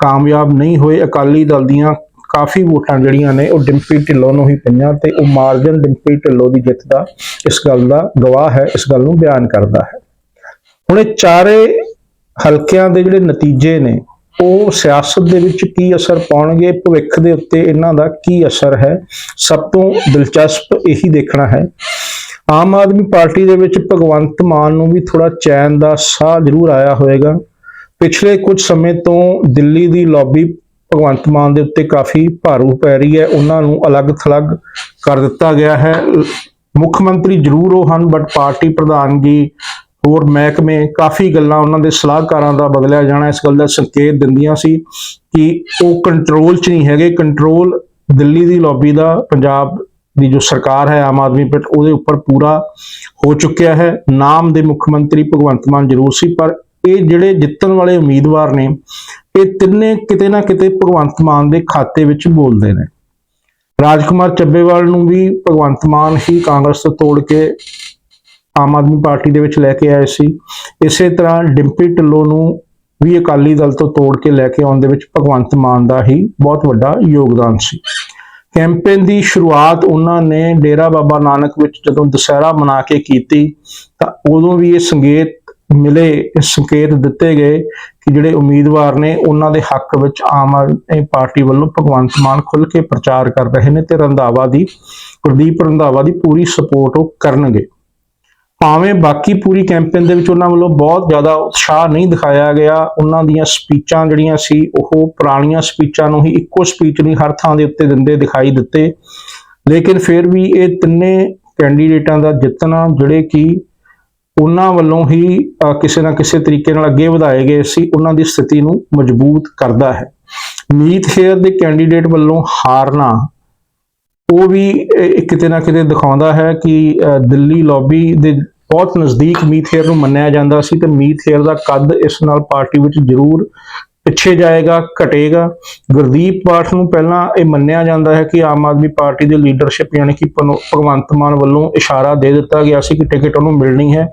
ਕਾਮਯਾਬ ਨਹੀਂ ਹੋਏ। ਅਕਾਲੀ ਦਲ ਦੀਆਂ ਕਾਫੀ ਵੋਟਾਂ ਜਿਹੜੀਆਂ ਨੇ, ਉਹ ਡਿੰਪੀ ਢਿੱਲੋਂ ਨੂੰ ਹੀ ਪਈਆਂ ਤੇ ਉਹ ਮਾਰਜਨ ਡਿੰਪੀ ਢਿੱਲੋਂ ਦੀ ਜਿੱਤ ਦਾ ਇਸ ਗੱਲ ਦਾ ਗਵਾਹ ਹੈ, ਇਸ ਗੱਲ ਨੂੰ ਬਿਆਨ ਕਰਦਾ ਹੈ। ਹੁਣ ਇਹ ਚਾਰੇ ਹਲਕਿਆਂ ਦੇ ਜਿਹੜੇ ਨਤੀਜੇ ਨੇ ਉਹ ਸਿਆਸਤ ਦੇ ਵਿੱਚ ਕੀ ਅਸਰ ਪਾਉਣਗੇ, ਭਵਿੱਖ ਦੇ ਉੱਤੇ ਇਹਨਾਂ ਦਾ ਕੀ ਅਸਰ ਹੈ, ਸਭ ਤੋਂ ਦਿਲਚਸਪ ਇਹੀ ਦੇਖਣਾ ਹੈ। ਆਮ ਆਦਮੀ ਪਾਰਟੀ ਦੇ ਵਿੱਚ ਭਗਵੰਤ ਮਾਨ ਨੂੰ ਵੀ ਥੋੜਾ ਚੈਨ ਦਾ ਸਾਹ ਜ਼ਰੂਰ ਆਇਆ ਹੋਵੇਗਾ। ਪਿਛਲੇ ਕੁਝ ਸਮੇਂ ਤੋਂ ਦਿੱਲੀ ਦੀ ਲੌਬੀ ਭਗਵੰਤ ਮਾਨ ਦੇ ਉੱਤੇ ਕਾਫੀ ਭਾਰੂ ਪੈ ਰਹੀ ਹੈ। ਉਹਨਾਂ ਨੂੰ ਅਲੱਗ-ਥਲੱਗ ਕਰ ਦਿੱਤਾ ਗਿਆ ਹੈ। ਮੁੱਖ ਮੰਤਰੀ ਜ਼ਰੂਰ ਉਹ ਹਨ, ਬਟ ਪਾਰਟੀ ਪ੍ਰਧਾਨਗੀ ਹੋਰ ਮਹਿਕਮੇ ਕਾਫੀ ਗੱਲਾਂ ਉਹਨਾਂ ਦੇ ਸਲਾਹਕਾਰਾਂ ਦਾ ਬਦਲਿਆ ਜਾਣਾ, ਇਸ ਗੱਲ ਦਾ ਸੰਕੇਤ ਦਿੰਦੀਆਂ ਸੀ ਕਿ ਉਹ ਕੰਟਰੋਲ 'ਚ ਨਹੀਂ ਹੈਗੇ। ਕੰਟਰੋਲ ਦਿੱਲੀ ਦੀ ਲੌਬੀ ਦਾ, ਪੰਜਾਬ ਦੀ ਜੋ ਸਰਕਾਰ ਹੈ, ਆਮ ਆਦਮੀ ਪਾਰਟੀ, ਉਹਦੇ ਉੱਪਰ ਪੂਰਾ ਹੋ ਚੁੱਕਿਆ ਹੈ। ਨਾਮ ਦੇ ਮੁੱਖ ਮੰਤਰੀ ਭਗਵੰਤ ਮਾਨ ਜ਼ਰੂਰ ਸੀ, ਪਰ ਇਹ ਜਿਹੜੇ ਜਿੱਤਣ ਵਾਲੇ ਉਮੀਦਵਾਰ ਨੇ, ਇਹ ਤਿੰਨੇ ਕਿਤੇ ਨਾ ਕਿਤੇ ਭਗਵੰਤ ਮਾਨ ਦੇ ਖਾਤੇ ਵਿੱਚ ਬੋਲਦੇ ਨੇ। ਰਾਜਕੁਮਾਰ ਚੱਬੇਵਾਲ ਨੂੰ ਵੀ ਭਗਵੰਤ ਮਾਨ ਹੀ ਕਾਂਗਰਸ ਤੋਂ ਤੋੜ ਕੇ ਆਮ ਆਦਮੀ ਪਾਰਟੀ ਦੇ ਵਿੱਚ ਲੈ ਕੇ ਆਏ ਸੀ। ਇਸੇ ਤਰ੍ਹਾਂ ਡਿੰਪੀ ਢਿੱਲੋਂ ਨੂੰ ਵੀ ਅਕਾਲੀ ਦਲ ਤੋਂ ਤੋੜ ਕੇ ਲੈ ਕੇ ਆਉਣ ਦੇ ਵਿੱਚ ਭਗਵੰਤ ਮਾਨ ਦਾ ਹੀ ਬਹੁਤ ਵੱਡਾ ਯੋਗਦਾਨ ਸੀ। ਕੈਂਪੇਨ ਦੀ ਸ਼ੁਰੂਆਤ ਉਹਨਾਂ ਨੇ ਡੇਰਾ ਬਾਬਾ ਨਾਨਕ ਵਿੱਚ ਜਦੋਂ ਦੁਸਹਿਰਾ ਮਨਾ ਕੇ ਕੀਤੀ, ਤਾਂ ਉਦੋਂ ਵੀ ਇਹ ਸੰਕੇਤ ਮਿਲੇ ਸੰਕੇਤ ਦਿੱਤੇ ਗਏ ਕਿ ਜਿਹੜੇ ਉਮੀਦਵਾਰ ਨੇ ਉਹਨਾਂ ਦੇ ਹੱਕ ਵਿੱਚ ਆਮ ਆਦਮੀ ਪਾਰਟੀ ਵੱਲੋਂ ਭਗਵੰਤ ਮਾਨ ਖੁੱਲ੍ਹ ਕੇ ਪ੍ਰਚਾਰ ਕਰ ਰਹੇ ਨੇ ਤੇ ਰੰਧਾਵਾ ਦੀ, ਪ੍ਰਦੀਪ ਰੰਧਾਵਾ ਦੀ ਪੂਰੀ ਸਪੋਰਟ ਉਹ ਕਰਨਗੇ। ਭਾਵੇਂ ਬਾਕੀ ਪੂਰੀ ਕੈਂਪੇਨ ਦੇ ਵਿੱਚ ਉਹਨਾਂ ਵੱਲੋਂ ਬਹੁਤ ਜ਼ਿਆਦਾ ਉਤਸ਼ਾਹ ਨਹੀਂ ਦਿਖਾਇਆ ਗਿਆ, ਉਹਨਾਂ ਦੀਆਂ ਸਪੀਚਾਂ ਜਿਹੜੀਆਂ ਸੀ, ਉਹ ਪੁਰਾਣੀਆਂ ਸਪੀਚਾਂ ਨੂੰ ਹੀ ਇੱਕੋ ਸਪੀਚ ਨਹੀਂ ਹਰ ਥਾਂ ਦੇ ਉੱਤੇ ਦਿੰਦੇ ਦਿਖਾਈ ਦਿੱਤੇ। ਲੇਕਿਨ ਫਿਰ ਵੀ ਇਹ ਤਿੰਨੇ ਕੈਂਡੀਡੇਟਾਂ ਦਾ ਜਿੱਤਣਾ, ਜਿਹੜੇ ਕਿ ਉਹਨਾਂ ਵੱਲੋਂ ਹੀ ਕਿਸੇ ਨਾ ਕਿਸੇ ਤਰੀਕੇ ਨਾਲ ਅੱਗੇ ਵਧਾਏ ਗਏ ਸੀ, ਉਹਨਾਂ ਦੀ ਸਥਿਤੀ ਨੂੰ ਮਜ਼ਬੂਤ ਕਰਦਾ ਹੈ। ਮੀਤ ਹੇਅਰ ਦੇ ਕੈਂਡੀਡੇਟ ਵੱਲੋਂ ਹਾਰਨਾ, ਉਹ ਵੀ ਕਿਤੇ ਨਾ ਕਿਤੇ ਦਿਖਾਉਂਦਾ ਹੈ ਕਿ ਦਿੱਲੀ ਲੌਬੀ ਦੇ ਬਹੁਤ ਨਜ਼ਦੀਕ ਮੀਤ ਹੇਅਰ ਨੂੰ ਮੰਨਿਆ ਜਾਂਦਾ ਸੀ ਤੇ ਮੀਤ ਹੇਅਰ ਦਾ ਕੱਦ ਇਸ ਨਾਲ ਪਾਰਟੀ ਵਿੱਚ ਜ਼ਰੂਰ ਪਿੱਛੇ ਜਾਏਗਾ, ਘਟੇਗਾ। ਗੁਰਦੀਪ ਪਾਠ ਨੂੰ ਪਹਿਲਾਂ ਇਹ ਮੰਨਿਆ ਜਾਂਦਾ ਹੈ ਕਿ ਆਮ ਆਦਮੀ ਪਾਰਟੀ ਦੀ ਲੀਡਰਸ਼ਿਪ ਯਾਨੀ ਕਿ ਭਗਵੰਤ ਮਾਨ ਵੱਲੋਂ ਇਸ਼ਾਰਾ ਦੇ ਦਿੱਤਾ ਗਿਆ ਸੀ ਕਿ ਟਿਕਟ ਉਹਨੂੰ ਮਿਲਣੀ ਹੈ,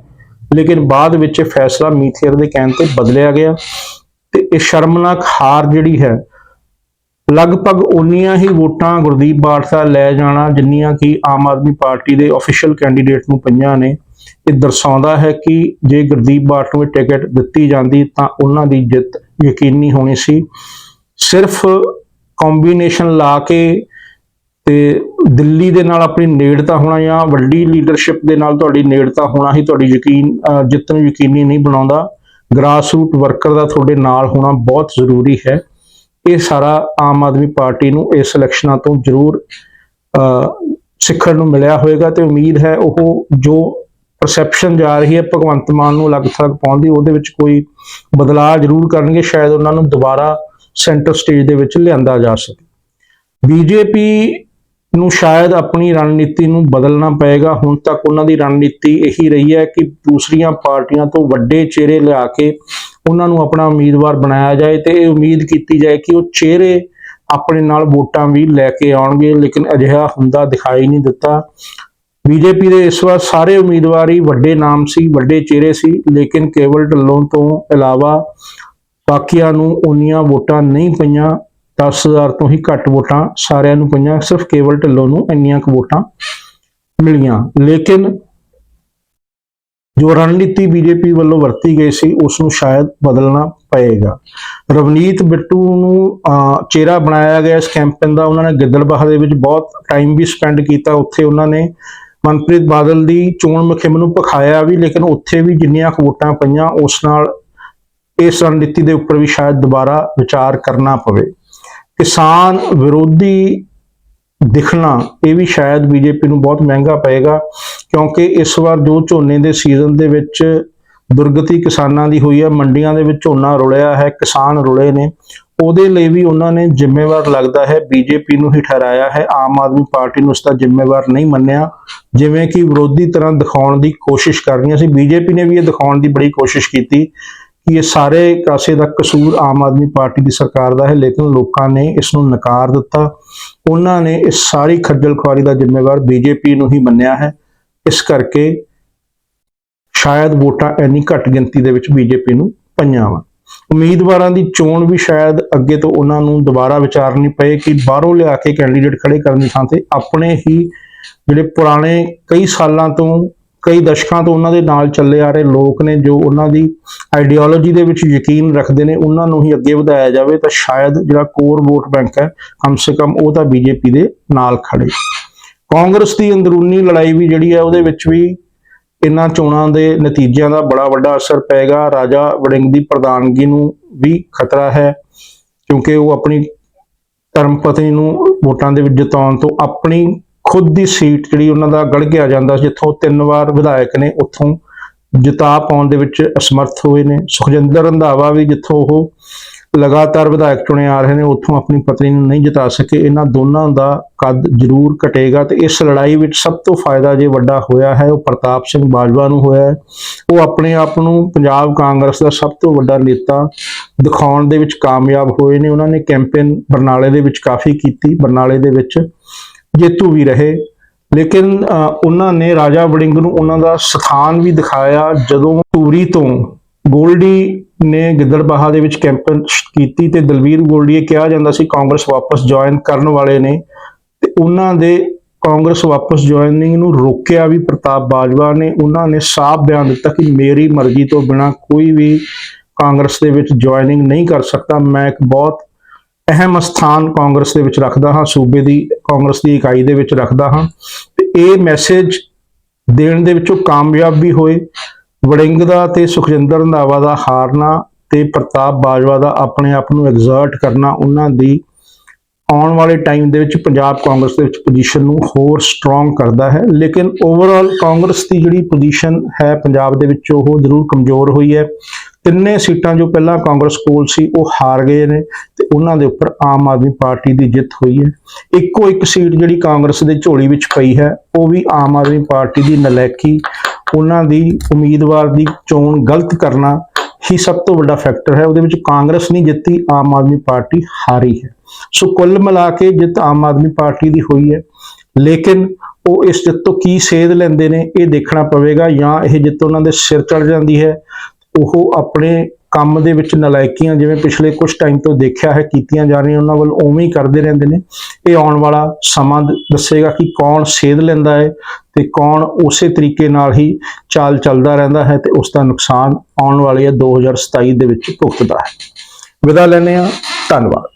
ਲੇਕਿਨ ਬਾਅਦ ਵਿੱਚ ਇਹ ਫੈਸਲਾ ਮੀਤ ਦੇ ਕਹਿਣ ਤੇ ਬਦਲਿਆ ਗਿਆ ਤੇ ਇਹ ਸ਼ਰਮਨਾਕ ਹਾਰ ਜਿਹੜੀ ਹੈ, ਲਗਭਗ ਉਨੀਆਂ ਹੀ ਵੋਟਾਂ ਗੁਰਦੀਪ ਬਾਠ ਲੈ ਜਾਣਾ, ਜਿੰਨੀਆਂ ਕਿ ਆਮ ਆਦਮੀ ਪਾਰਟੀ ਦੇ ਅਫੀਸ਼ੀਅਲ ਕੈਂਡੀਡੇਟ ਨੂੰ ਪਈਆਂ ਨੇ। ਇਹ ਦਰਸਾਉਂਦਾ ਹੈ ਕਿ ਜੇ ਗੁਰਦੀਪ ਬਾਟ ਨੂੰ ਟਿਕਟ ਦਿੱਤੀ ਜਾਂਦੀ ਤਾਂ ਉਹਨਾਂ ਦੀ ਜਿੱਤ ਯਕੀਨੀ ਹੋਣੀ ਸੀ। ਸਿਰਫ ਕੰਬੀਨੇਸ਼ਨ ਲਾ ਕੇ ਤੇ ਦਿੱਲੀ ਦੇ ਨਾਲ ਆਪਣੀ ਨੇੜਤਾ ਹੋਣਾ ਜਾਂ ਵੱਡੀ ਲੀਡਰਸ਼ਿਪ ਦੇ ਨਾਲ ਤੁਹਾਡੀ ਨੇੜਤਾ ਹੋਣਾ ਹੀ ਤੁਹਾਡੀ ਯਕੀਨ ਅਹ ਜਿੱਤ ਨੂੰ ਯਕੀਨੀ ਨਹੀਂ ਬਣਾਉਂਦਾ। ਗ੍ਰਾਸਰੂਟ ਵਰਕਰ ਦਾ ਤੁਹਾਡੇ ਨਾਲ ਹੋਣਾ ਬਹੁਤ ਜ਼ਰੂਰੀ ਹੈ। ਇਹ ਸਾਰਾ ਆਮ ਆਦਮੀ ਪਾਰਟੀ ਨੂੰ ਇਸ ਇਲੈਕਸ਼ਨਾਂ ਤੋਂ ਜ਼ਰੂਰ ਅਹ, ਸਿੱਖਣ ਨੂੰ ਮਿਲਿਆ ਹੋਵੇਗਾ ਤੇ ਉਮੀਦ ਹੈ ਉਹ ਜੋ ਪਰਸੈਪਸ਼ਨ ਜਾ ਰਹੀ ਹੈ, ਭਗਵੰਤ ਮਾਨ ਨੂੰ ਅਲੱਗ ਥਲੱਗ ਪਾਉਣ ਦੀ, ਉਹਦੇ ਵਿੱਚ ਕੋਈ ਬਦਲਾਅ ਜ਼ਰੂਰ ਕਰਨਗੇ, ਸ਼ਾਇਦ ਉਹਨਾਂ ਨੂੰ ਦੁਬਾਰਾ ਸੈਂਟਰ ਸਟੇਜ ਦੇ ਵਿੱਚ ਲਿਆਂਦਾ ਜਾ ਸਕੇ। ਬੀਜੇਪੀ ਨੂੰ ਸ਼ਾਇਦ ਆਪਣੀ ਰਣਨੀਤੀ ਨੂੰ ਬਦਲਣਾ ਪਏਗਾ, ਹੁਣ ਤੱਕ ਉਹਨਾਂ ਦੀ ਰਣਨੀਤੀ ਇਹੀ ਰਹੀ ਹੈ ਕਿ ਦੂਸਰੀਆਂ ਪਾਰਟੀਆਂ ਤੋਂ ਵੱਡੇ ਚਿਹਰੇ ਲਿਆ ਕੇ ਉਹਨਾਂ ਨੂੰ ਆਪਣਾ ਉਮੀਦਵਾਰ ਬਣਾਇਆ ਜਾਏ ਤੇ ਇਹ ਉਮੀਦ ਕੀਤੀ ਜਾਏ ਕਿ ਉਹ ਚਿਹਰੇ ਆਪਣੇ ਨਾਲ ਵੋਟਾਂ ਵੀ ਲੈ ਕੇ ਆਉਣਗੇ, ਲੇਕਿਨ ਅਜਿਹਾ ਹੁੰਦਾ ਦਿਖਾਈ ਨਹੀਂ ਦਿੱਤਾ। ਬੀਜੇਪੀ ਦੇ ਇਸ ਵਾਰ ਸਾਰੇ ਉਮੀਦਵਾਰ ਹੀ ਵੱਡੇ ਨਾਮ ਸੀ ਵੱਡੇ ਚਿਹਰੇ ਸੀ ਲੇਕਿਨ ਕੇਵਲ ਢੱਲੋਂ ਤੋਂ ਇਲਾਵਾ ਬਾਕੀਆਂ ਨੂੰ ਉਨੀਆਂ ਵੋਟਾਂ ਨਹੀਂ ਪਈਆਂ 10000 ਤੋਂ ਹੀ ਘੱਟ ਵੋਟਾਂ ਸਾਰਿਆਂ ਨੂੰ ਪਈਆਂ ਸਿਰਫ ਕੇਵਲ ਢਿੱਲੋਂ ਨੂੰ ਇੰਨੀਆਂ ਕੁ ਵੋਟਾਂ ਮਿਲੀਆਂ। ਲੇਕਿਨ ਜੋ ਰਣਨੀਤੀ ਬੀਜੇਪੀ ਵੱਲੋਂ ਵਰਤੀ ਗਈ ਸੀ ਉਸ ਨੂੰ ਸ਼ਾਇਦ ਬਦਲਣਾ ਪਏਗਾ। ਰਵਨੀਤ ਬਿੱਟੂ ਨੂੰ ਅਹ, ਚਿਹਰਾ ਬਣਾਇਆ ਗਿਆ ਇਸ ਕੈਂਪੇਨ ਦਾ। ਉਹਨਾਂ ਨੇ ਗਿੱਦੜਬਾਹ ਦੇ ਵਿੱਚ ਬਹੁਤ ਟਾਈਮ ਵੀ ਸਪੈਂਡ ਕੀਤਾ। ਉੱਥੇ ਉਹਨਾਂ ਨੇ ਮਨਪ੍ਰੀਤ ਬਾਦਲ ਦੀ ਚੋਣ ਮੁਖਿਮ ਨੂੰ ਪਖਾਇਆ ਵੀ, ਲੇਕਿਨ ਉੱਥੇ ਵੀ ਜਿੰਨੀਆਂ ਵੋਟਾਂ ਪਈਆਂ, ਉਸ ਨਾਲ ਇਸ ਰਣਨੀਤੀ ਦੇ ਉੱਪਰ ਵੀ ਸ਼ਾਇਦ ਦੁਬਾਰਾ ਵਿਚਾਰ ਕਰਨਾ ਪਵੇ। ਕਿਸਾਨ ਵਿਰੋਧੀ ਦਿਖਣਾ, ਇਹ ਵੀ ਸ਼ਾਇਦ ਬੀਜੇਪੀ ਨੂੰ ਬਹੁਤ ਮਹਿੰਗਾ ਪਏਗਾ, ਕਿਉਂਕਿ ਇਸ ਵਾਰ ਜੋ ਝੋਨੇ ਦੇ ਸੀਜ਼ਨ ਦੇ ਵਿੱਚ ਦੁਰਗਤੀ ਕਿਸਾਨਾਂ ਦੀ ਹੋਈ ਹੈ, ਮੰਡੀਆਂ ਦੇ ਵਿੱਚ ਝੋਨਾ ਰੁਲਿਆ ਹੈ, ਕਿਸਾਨ ਰੁਲੇ ਨੇ। ਉਹਦੇ ਲਈ ਵੀ ਉਹਨਾਂ ਨੇ ਜ਼ਿੰਮੇਵਾਰ ਲੱਗਦਾ ਹੈ, ਬੀਜੇਪੀ ਨੂੰ ਹੀ ਠਹਿਰਾਇਆ ਹੈ। ਆਮ ਆਦਮੀ ਪਾਰਟੀ ਨੂੰ ਉਸ ਦਾ ਜ਼ਿੰਮੇਵਾਰ ਨਹੀਂ ਮੰਨਿਆ। ਜਿਵੇਂ ਕਿ ਵਿਰੋਧੀ ਤਰ੍ਹਾਂ ਦਿਖਾਉਣ ਦੀ ਕੋਸ਼ਿਸ਼ ਕਰ ਰਹੀਆਂ ਸੀ। ਬੀਜੇਪੀ ਨੇ ਵੀ ਇਹ ਦਿਖਾਉਣ ਦੀ ਬੜੀ ਕੋਸ਼ਿਸ਼ ਕੀਤੀ ਕਿ ਇਹ ਸਾਰੇ ਕਾਸੇ ਦਾ ਕਸੂਰ ਆਮ ਆਦਮੀ ਪਾਰਟੀ ਦੀ ਸਰਕਾਰ ਦਾ ਹੈ, ਲੇਕਿਨ ਲੋਕਾਂ ਨੇ ਇਸ ਨੂੰ ਨਕਾਰ ਦਿੱਤਾ। ਉਹਨਾਂ ਨੇ ਇਸ ਸਾਰੀ ਖੱਜਲ ਖੁਆਰੀ ਦਾ ਜ਼ਿੰਮੇਵਾਰ ਬੀਜੇਪੀ ਨੂੰ ਹੀ ਮੰਨਿਆ ਹੈ। ਇਸ ਕਰਕੇ ਸ਼ਾਇਦ ਵੋਟਾਂ ਇੰਨੀ ਘੱਟ ਗਿਣਤੀ ਦੇ ਵਿੱਚ ਬੀਜੇਪੀ ਨੂੰ ਪਈਆਂ ਵਾ। ਉਮੀਦਵਾਰਾਂ ਦੀ ਚੋਣ ਵੀ ਸ਼ਾਇਦ ਅੱਗੇ ਤੋਂ ਉਹਨਾਂ ਨੂੰ ਦੁਬਾਰਾ ਵਿਚਾਰਨੀ ਪਏ ਕਿ ਬਾਹਰੋਂ ਲਿਆ ਕੇ ਕੈਂਡੀਡੇਟ ਖੜੇ ਕਰਨ ਦੀ ਥਾਂ ਤੇ ਆਪਣੇ ਹੀ ਜਿਹੜੇ ਪੁਰਾਣੇ ਕਈ ਸਾਲਾਂ ਤੋਂ, ਕਈ ਦਸ਼ਕਾਂ ਤੋਂ ਉਹਨਾਂ ਦੇ ਨਾਲ ਚੱਲੇ ਆ ਰਹੇ ਲੋਕ ਨੇ ਜੋ ਉਹਨਾਂ ਦੀ ਆਈਡੀਓਲੋਜੀ ਦੇ ਵਿੱਚ ਯਕੀਨ ਰੱਖਦੇ ਨੇ, ਉਹਨਾਂ ਨੂੰ ਹੀ ਅੱਗੇ ਵਧਾਇਆ ਜਾਵੇ ਤਾਂ ਸ਼ਾਇਦ ਜਿਹੜਾ ਕੋਰ ਵੋਟ ਬੈਂਕ ਹੈ, ਕਮ ਸੇ ਕਮ ਉਹ ਤਾਂ ਬੀਜੇਪੀ ਦੇ ਨਾਲ ਖੜੇ। ਕਾਂਗਰਸ ਦੀ ਅੰਦਰੂਨੀ ਲੜਾਈ ਵੀ ਜਿਹੜੀ ਹੈ ਉਹਦੇ ਵਿੱਚ ਵੀ ਇਹਨਾਂ ਚੋਣਾਂ ਦੇ ਨਤੀਜਿਆਂ ਦਾ ਬੜਾ ਵੱਡਾ ਅਸਰ ਪਏਗਾ। ਰਾਜਾ ਵੜਿੰਗ ਦੀ ਪ੍ਰਧਾਨਗੀ ਨੂੰ ਵੀ ਖਤਰਾ ਹੈ, ਕਿਉਂਕਿ ਉਹ ਆਪਣੀ ਧਰਮ ਪਤਨੀ ਨੂੰ ਵੋਟਾਂ ਦੇ ਵਿੱਚ ਜਿਤਾਉਣ ਤੋਂ ਆਪਣੀ ਖੁਦ ਦੀ ਸੀਟ ਜਿਹੜੀ ਉਹਨਾਂ ਦਾ ਗੜ ਗਿਆ ਜਾਂਦਾ ਜਿੱਥੋਂ ਤਿੰਨ ਵਾਰ ਵਿਧਾਇਕ ਨੇ ਉੱਥੋਂ ਜਿਤਾ ਪਾਉਣ ਦੇ ਵਿੱਚ ਅਸਮਰਥ ਹੋਏ ਨੇ। ਸੁਖਜਿੰਦਰ ਰੰਧਾਵਾ ਵੀ ਜਿੱਥੋਂ ਉਹ ਲਗਾਤਾਰ ਵਿਧਾਇਕ ਚੁਣੇ ਆ ਰਹੇ ਨੇ, ਉੱਥੋਂ ਆਪਣੀ ਪਤਨੀ ਨੂੰ ਨਹੀਂ ਜਿਤਾ ਸਕੇ। ਇਹਨਾਂ ਦੋਨਾਂ ਦਾ ਕੱਦ ਜ਼ਰੂਰ ਘਟੇਗਾ ਤੇ ਇਸ ਲੜਾਈ ਵਿੱਚ ਸਭ ਤੋਂ ਫਾਇਦਾ ਜੇ ਵੱਡਾ ਹੋਇਆ ਹੈ, ਉਹ ਪ੍ਰਤਾਪ ਸਿੰਘ ਬਾਜਵਾ ਨੂੰ ਹੋਇਆ ਹੈ। ਉਹ ਆਪਣੇ ਆਪ ਨੂੰ ਪੰਜਾਬ ਕਾਂਗਰਸ ਦਾ ਸਭ ਤੋਂ ਵੱਡਾ ਨੇਤਾ ਦਿਖਾਉਣ ਦੇ ਵਿੱਚ ਕਾਮਯਾਬ ਹੋਏ ਨੇ। ਉਹਨਾਂ ਨੇ ਕੈਂਪੇਨ ਬਰਨਾਲੇ ਦੇ ਵਿੱਚ ਕਾਫੀ ਕੀਤੀ। ਬਰਨਾਲੇ ਦੇ ਵਿੱਚ ਜੇਤੂ ਵੀ ਰਹੇ। ਲੇਕਿਨ ਉਹਨਾਂ ਨੇ ਰਾਜਾ ਵੜਿੰਗ ਨੂੰ ਉਹਨਾਂ ਦਾ ਸਥਾਨ ਵੀ ਦਿਖਾਇਆ। ਜਦੋਂ ਧੂਰੀ ਤੋਂ ਗੋਲਡੀ ਨੇ ਗਿੱਦੜਬਾਹਾ ਦੇ ਵਿੱਚ ਕੈਂਪੇਨ ਕੀਤੀ ਤੇ ਦਲਵੀਰ ਗੋਲਡੀ ਕਿਹਾ ਜਾਂਦਾ ਸੀ ਕਾਂਗਰਸ ਵਾਪਸ ਜੁਆਇਨ ਕਰਨ ਵਾਲੇ ਨੇ ਤੇ ਉਹਨਾਂ ਦੇ ਕਾਂਗਰਸ ਵਾਪਸ ਜੁਆਇਨਿੰਗ ਨੂੰ ਰੋਕਿਆ ਵੀ ਪ੍ਰਤਾਪ ਬਾਜਵਾ ਨੇ। ਉਹਨਾਂ ਨੇ ਸਾਫ਼ ਬਿਆਨ ਦਿੱਤਾ ਕਿ ਮੇਰੀ ਮਰਜ਼ੀ ਤੋਂ ਬਿਨਾ ਕੋਈ ਵੀ ਕਾਂਗਰਸ ਦੇ ਵਿੱਚ ਜੁਆਇਨਿੰਗ ਨਹੀਂ ਕਰ ਸਕਦਾ। ਮੈਂ ਇੱਕ ਬਹੁਤ ਅਹਿਮ ਸਥਾਨ ਕਾਂਗਰਸ ਦੇ ਵਿੱਚ ਰੱਖਦਾ ਹਾਂ, ਸੂਬੇ ਦੀ, ਕਾਂਗਰਸ ਦੀ ਇਕਾਈ ਦੇ ਵਿੱਚ ਰੱਖਦਾ ਹਾਂ ਤੇ ਇਹ ਮੈਸੇਜ ਦੇਣ ਦੇ ਵਿੱਚੋਂ ਕਾਮਯਾਬ ਵੀ ਹੋਏ। ਵੜਿੰਗ ਦਾ ਤੇ ਸੁਖਜਿੰਦਰ ਰੰਧਾਵਾ ਦਾ ਹਾਰਨਾ ਤੇ ਪ੍ਰਤਾਪ ਬਾਜਵਾ ਦਾ ਆਪਣੇ ਆਪ ਨੂੰ ਐਗਜ਼ਰਟ ਕਰਨਾ, ਉਹਨਾਂ ਦੀ ਆਉਣ ਵਾਲੇ ਟਾਈਮ ਦੇ ਵਿੱਚ ਪੰਜਾਬ ਕਾਂਗਰਸ ਦੇ ਵਿੱਚ ਪੋਜੀਸ਼ਨ ਨੂੰ ਹੋਰ ਸਟਰੋਂਗ ਕਰਦਾ ਹੈ। ਲੇਕਿਨ ਓਵਰਆਲ ਕਾਂਗਰਸ ਦੀ ਜਿਹੜੀ ਪੋਜੀਸ਼ਨ ਹੈ ਪੰਜਾਬ ਦੇ ਵਿੱਚ, ਉਹ ਜ਼ਰੂਰ ਕਮਜ਼ੋਰ ਹੋਈ ਹੈ। ਤਿੰਨੇ ਸੀਟਾਂ ਜੋ ਪਹਿਲਾਂ ਕਾਂਗਰਸ ਕੋਲ ਸੀ, ਉਹ ਹਾਰ ਗਏ ਨੇ ਤੇ ਉਹਨਾਂ ਦੇ ਉੱਪਰ ਆਮ ਆਦਮੀ ਪਾਰਟੀ ਦੀ ਜਿੱਤ ਹੋਈ ਹੈ। ਇੱਕੋ ਇੱਕ ਸੀਟ ਜਿਹੜੀ ਕਾਂਗਰਸ ਦੇ ਝੋਲੀ ਵਿੱਚ ਪਈ ਹੈ, ਉਹ ਵੀ ਆਮ ਆਦਮੀ ਪਾਰਟੀ ਦੀ ਨਲਾਇਕੀ ਉਹਨਾਂ ਦੀ ਉਮੀਦਵਾਰ ਦੀ ਚੋਣ ਗਲਤ ਕਰਨਾ ਹੀ ਸਭ ਤੋਂ ਵੱਡਾ ਫੈਕਟਰ ਹੈ। ਉਹਦੇ ਵਿੱਚ ਕਾਂਗਰਸ ਨਹੀਂ ਜਿੱਤੀ, ਆਮ ਆਦਮੀ ਪਾਰਟੀ ਹਾਰੀ ਹੈ। ਸੋ ਕੁੱਲ ਮਿਲਾ ਕੇ ਜਿੱਤ ਆਮ ਆਦਮੀ ਪਾਰਟੀ ਦੀ ਹੋਈ ਹੈ। ਲੇਕਿਨ ਉਹ ਇਸ ਜਿੱਤ ਤੋਂ ਕੀ ਸੇਧ ਲੈਂਦੇ ਨੇ, ਇਹ ਦੇਖਣਾ ਪਵੇਗਾ ਜਾਂ ਇਹ ਜਿੱਤ ਉਹਨਾਂ ਦੇ ਸਿਰ ਚੜ ਜਾਂਦੀ ਹੈ। ਉਹ ਆਪਣੇ ਕੰਮ ਦੇ ਵਿੱਚ ਨਲਾਇਕੀਆਂ, ਜਿਵੇਂ ਪਿਛਲੇ ਕੁਝ ਟਾਈਮ ਤੋਂ ਦੇਖਿਆ ਹੈ, ਕੀਤੀਆਂ ਜਾ ਰਹੀਆਂ, ਉਹਨਾਂ ਵੱਲ ਉਵੇਂ ਹੀ ਕਰਦੇ ਰਹਿੰਦੇ ਨੇ। ਇਹ ਆਉਣ ਵਾਲਾ ਸਮਾਂ ਦ- ਦੱਸੇਗਾ ਕਿ ਕੌਣ ਸੇਧ ਲੈਂਦਾ ਹੈ। ਤੇ ਕੌਣ ਉਸੇ ਤਰੀਕੇ ਨਾਲ ਹੀ ਚਾਲ ਚੱਲਦਾ ਰਹਿੰਦਾ ਹੈ ਤੇ ਉਸ ਦਾ ਨੁਕਸਾਨ ਆਉਣ ਵਾਲੇ 2027 ਦੇ ਵਿੱਚ ਭੁਗਤਦਾ ਹੈ। ਵਿਦਾ ਲੈਂਦੇ ਹਾਂ। ਧੰਨਵਾਦ।